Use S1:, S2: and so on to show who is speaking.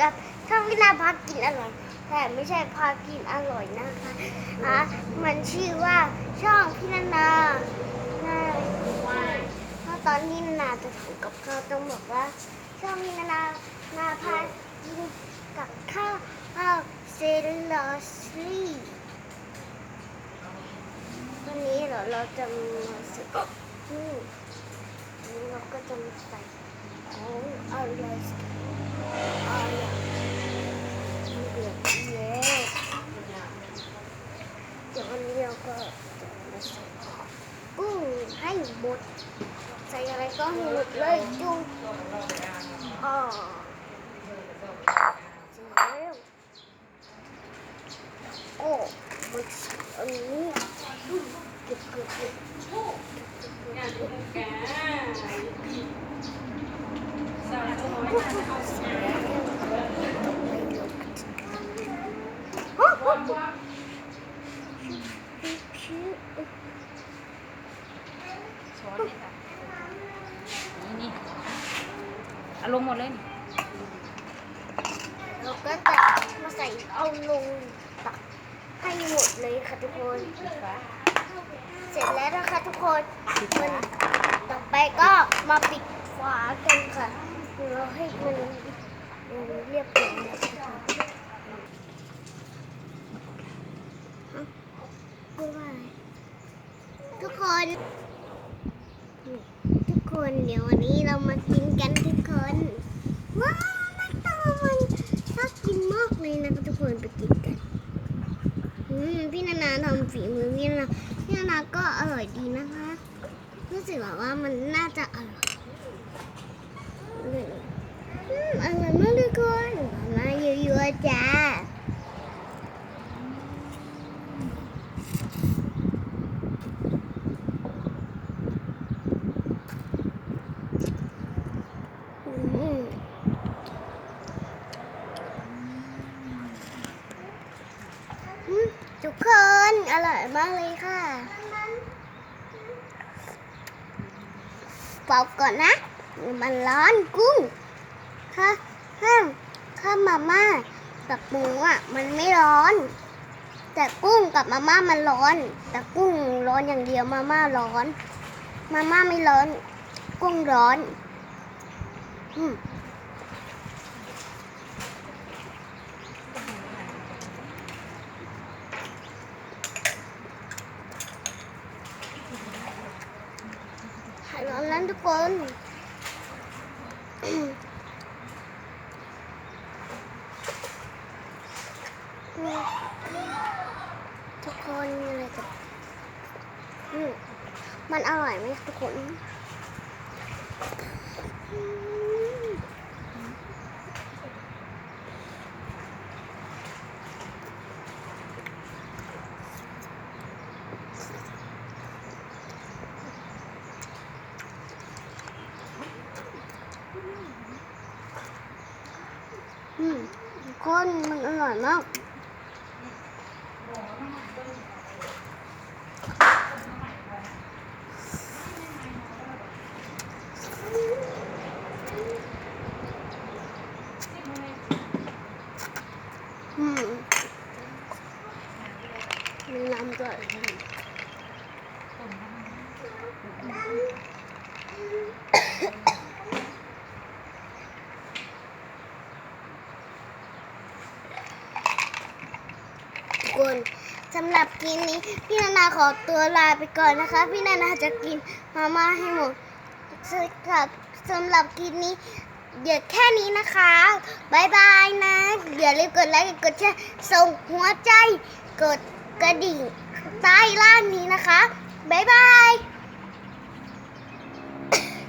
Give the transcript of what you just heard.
S1: กับช่องพี่นาพากินอร่อย แต่ไม่ใช่พากินอร่อยนะคะอะมันชื่อว่าช่องพี่นานาใช่เพราะตอนที่นานาจะทำกับข้าวต้องบอกว่า ช่องพี่นานานาพากินกับข้าวข้าวเซลลอสลีวันนี้เราเราจะมาสึกนี่เราก็จะมาใส่ของอะไรอะไรเดือดเย้เดี๋ยววันนี้เราก็จะมาใส่กุ้งให้หมด ใส่อะไรก็ให้หมด เลยจุ๊อ๋อเสร็จแล้วโอ้มันอันนี้เก็บเก็บเก็บ
S2: ช้อนเลยค่ะนี่นี่ เอารมณ์หมดเลยนี่
S1: เราก็จะมาใส่เอาลงตักให้หมดเลยค่ะทุกคน
S2: ปิดฝา
S1: เสร็จแล้วนะคะทุกคน
S2: ด
S1: มั
S2: ฝาน
S1: ต่อไปก็มาปิดฝากันค่ะเราให้มันเรียบร้อยนะคะฮะพูดว่าอะไรทุกคน คนเดี๋ยววันนี้เรามากินกันทุกคนว้าวนักตามันชอบกินมากเลยนะทุกคนไปกินกันอืมพี่นานาทำฝีมือพี่นานาพี่นานาก็อร่อยดีนะคะรู้สึกแบบว่ามันน่าจะอร่อยอืมอร่อยมากทุกคนมาเยอะๆจ้าอืมอืมทุ กคน อร่อยมากเลยค่ะป่าก่อนนะ มันร้อนกุ้งค่ะห้ามข้ามมาม่ากับหมูอะ มันไม่ร้อน แต่กุ้งกับมาม่ามันร้อน แต่กุ้งร้อนอย่างเดียวมาม่าร้อน มาม่าไม่ร้อน กุ้งร้อน อืม ร้อนแล้วทุกคนทุกคนมีอะไรจะอืมมันอร่อยไหมทุกคน อืมทุกคนมันอร่อยมากอืมมีน้ำด้วย คนสำหรับกินนี้พี่นานาขอตัวลาไปก่อนนะคะ พี่นานาจะกินมาม่าให้หมดสำหรับสำหรับกินนี้เดี๋ยวแค่นี้นะคะบายบายนะอย่าลืมกดไลค์กดแชร์ส่งหัวใจ กดกระดิ่งใต้ล่างนี้นะคะบายบาย